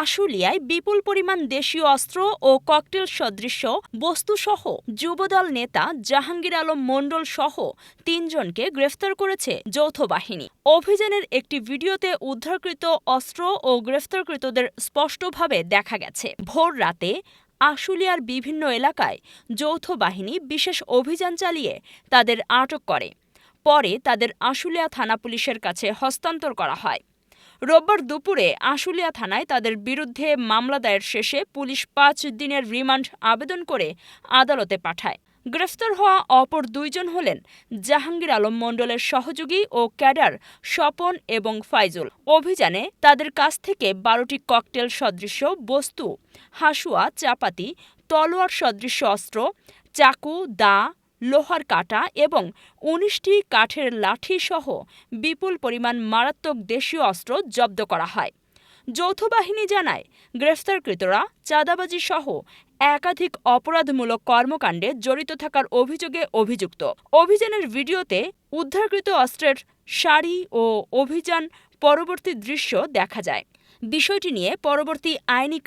আশুলিয়ায় বিপুল পরিমাণ দেশীয় অস্ত্র ও ককটেল সদৃশ বস্তুসহ যুবদল নেতা জাহাঙ্গীর আলম মণ্ডল সহ তিনজনকে গ্রেফতার করেছে যৌথ বাহিনী। অভিযানের একটি ভিডিওতে উদ্ধারকৃত অস্ত্র ও গ্রেফতারকৃতদের স্পষ্টভাবে দেখা গেছে। ভোর রাতে আশুলিয়ার বিভিন্ন এলাকায় যৌথ বাহিনী বিশেষ অভিযান চালিয়ে তাদের আটক করে। পরে তাদের আশুলিয়া থানা পুলিশের কাছে হস্তান্তর করা হয়। রোববার দুপুরে আশুলিয়া থানায় তাদের বিরুদ্ধে মামলা দায়ের শেষে পুলিশ পাঁচ দিনের রিমান্ড আবেদন করে আদালতে পাঠায়। গ্রেফতার হওয়া অপর দুইজন হলেন জাহাঙ্গীর আলম মণ্ডলের সহযোগী ও ক্যাডার স্বপন এবং ফাইজুল। অভিযানে তাদের কাছ থেকে বারোটি ককটেল সদৃশ বস্তু, হাসুয়া, চাপাতি, তলোয়ার সদৃশ অস্ত্র, চাকু, দা লোহার কাটা এবং উনিশটি কাঠের লাঠি সহ বিপুল পরিমাণ মারাত্মক দেশীয় অস্ত্র জব্দ করা হয়। যৌথ বাহিনী জানায়, গ্রেফতারকৃতরা চাঁদাবাজি সহ একাধিক অপরাধমূলক কর্মকাণ্ডে জড়িত থাকার অভিযোগে অভিযুক্ত। অভিযানের ভিডিওতে উদ্ধারকৃত অস্ত্রের সারি ও অভিযান পরবর্তী দৃশ্য দেখা যায়। বিষয়টি নিয়ে পরবর্তী আইনি